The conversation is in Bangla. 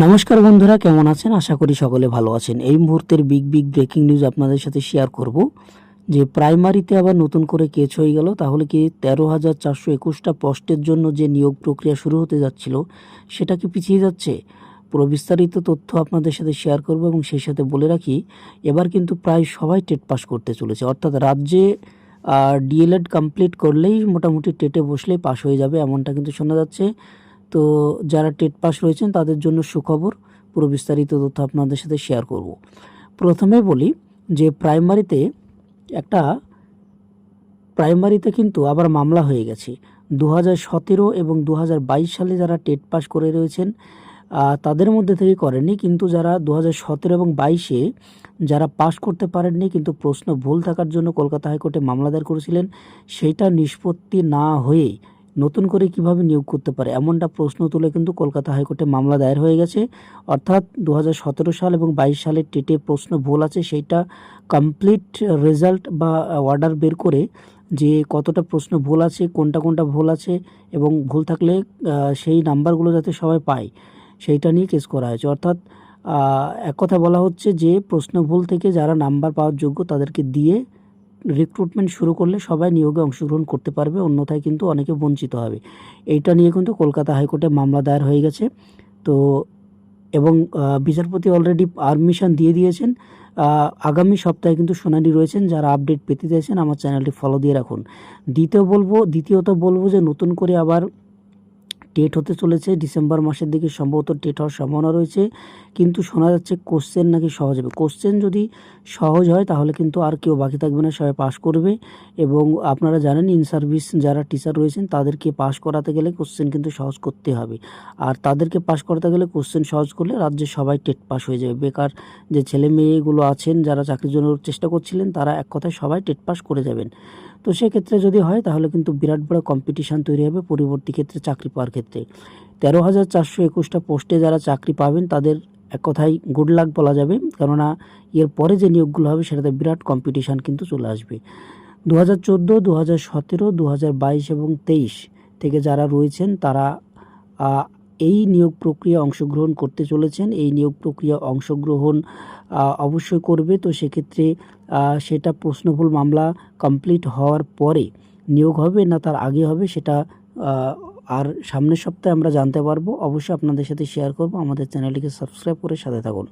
নমস্কার বন্ধুরা, কেমন আছেন? আশা করি সকলে ভালো আছেন। এই মুহূর্তের বিগ বিগ ব্রেকিং নিউজ আপনাদের সাথে শেয়ার করব। যে প্রাইমারিতে আবার নতুন করে কেচ হয়ে গেল, তাহলে কি তেরো হাজার চারশো একুশটা পোস্টের জন্য যে নিয়োগ প্রক্রিয়া শুরু হতে যাচ্ছিল, সেটা কি পিছিয়ে যাচ্ছে? পুরো বিস্তারিত তথ্য আপনাদের সাথে শেয়ার করব এবং সেই সাথে বলে রাখি, এবার কিন্তু প্রায় সবাই টেট পাস করতে চলেছে। অর্থাৎ রাজ্যে ডিএলএড কমপ্লিট করলেই মোটামুটি টেটে বসলেই পাস হয়ে যাবে, এমনটা কিন্তু শোনা যাচ্ছে। তো যারা টেট পাস রয়েছেন, তাদের জন্য সুখবর, পুরো বিস্তারিত তথ্য আপনাদের সাথে শেয়ার করব। প্রথমে বলি যে প্রাইমারিতে একটা প্রাইমারিতে কিন্তু আবার মামলা হয়ে গেছে। দু সতেরো এবং দু বাইশ সালে যারা টেট পাস করে রয়েছেন তাদের মধ্যে থেকে করেননি, কিন্তু যারা দু সতেরো এবং বাইশে যারা পাস করতে পারেননি, কিন্তু প্রশ্ন ভুল থাকার জন্য কলকাতা হাইকোর্টে মামলা দায়ের করেছিলেন, সেটা নিষ্পত্তি না হয়েই নতুন করে কীভাবে নিয়োগ করতে পারে? এমনটা প্রশ্ন তুলে কিন্তু কলকাতা হাইকোর্টে মামলা দায়ের হয়ে গেছে। অর্থাৎ দু হাজার সতেরো সাল এবং বাইশ সালের টেটে প্রশ্ন ভুল আছে, সেইটা কমপ্লিট রেজাল্ট বা অর্ডার বের করে যে কতটা প্রশ্ন ভুল আছে, কোনটা কোনটা ভুল আছে এবং ভুল থাকলে সেই নাম্বারগুলো যাতে সবাই পায়, সেইটা নিয়ে কেস করা হয়েছে। অর্থাৎ এক কথা বলা হচ্ছে যে প্রশ্ন ভুল থেকে যারা নাম্বার পাওয়ার যোগ্য তাদেরকে দিয়ে রিক্রুটমেন্ট শুরু করলে সবাই নিয়োগে অংশগ্রহণ করতে পারবে, অন্যথায় কিন্তু অনেকে বঞ্চিত হবে। এইটা নিয়ে কিন্তু কলকাতা হাইকোর্টে মামলা দায়ের হয়ে গেছে। তো, এবং বিচারপতি অলরেডি পারমিশন দিয়ে দিয়েছেন। আগামী সপ্তাহে কিন্তু শুনানি রয়েছেন, যারা আপডেট পেতে চাইছেন, আমার চ্যানেলটি ফলো দিয়ে রাখুন। দ্বিতীয় বলব, দ্বিতীয়ত বলব যে নতুন করে আবার টেট হতে চলেছে ডিসেম্বর মাসের দিকে সম্ভবত টেট হওয়ার সম্ভাবনা রয়েছে। কিন্তু শোনা যাচ্ছে কোশ্চেন নাকি সহজ হবে। কোশ্চেন যদি সহজ হয়, তাহলে কিন্তু আর কেউ বাকি থাকবে না, সবাই পাস করবে। এবং আপনারা জানেন ইন সার্ভিস যারা টিচার রয়েছেন, তাদেরকে পাস করাতে গেলে কোশ্চেন কিন্তু সহজ করতে হবে। আর তাদেরকে পাস করাতে গেলে কোশ্চেন সহজ করলে রাজ্যে সবাই টেট পাস হয়ে যাবে। বেকার যে ছেলে মেয়েগুলো আছেন, যারা চাকরির জন্য চেষ্টা করছিলেন, তারা এক কথায় সবাই টেট পাস করে যাবেন। তো সেক্ষেত্রে যদি হয়, তাহলে কিন্তু বিরাট বড় কম্পিটিশান তৈরি হবে। পরবর্তী ক্ষেত্রে চাকরি পাওয়ার ক্ষেত্রে। তেরো হাজার চারশো একুশটা পোস্টে যারা চাকরি পাবেন, তাদের এক কথায় গুড লাক বলা যাবে। কেননা, এর পরে যে নিয়োগগুলো হবে, সেটাতে বিরাট কম্পিটিশান কিন্তু চলে আসবে। দু হাজার চোদ্দ, দু হাজার সতেরো, দু হাজার বাইশ এবং তেইশ থেকে যারা রয়েছেন, তারা এই নিয়োগ প্রক্রিয়া অংশগ্রহণ করতে চলেছেন। এই নিয়োগ প্রক্রিয়া অংশগ্রহণ অবশ্যই করবে। তো সেক্ষেত্রে সেটা প্রশ্নভুল মামলা কমপ্লিট হওয়ার পরে নিয়োগ হবে না তার আগে হবে, সেটা আর সামনের সপ্তাহে আমরা জানতে পারব, অবশ্যই আপনাদের সাথে শেয়ার করব। আমাদের চ্যানেলটিকে সাবস্ক্রাইব করে সাথে থাকুন।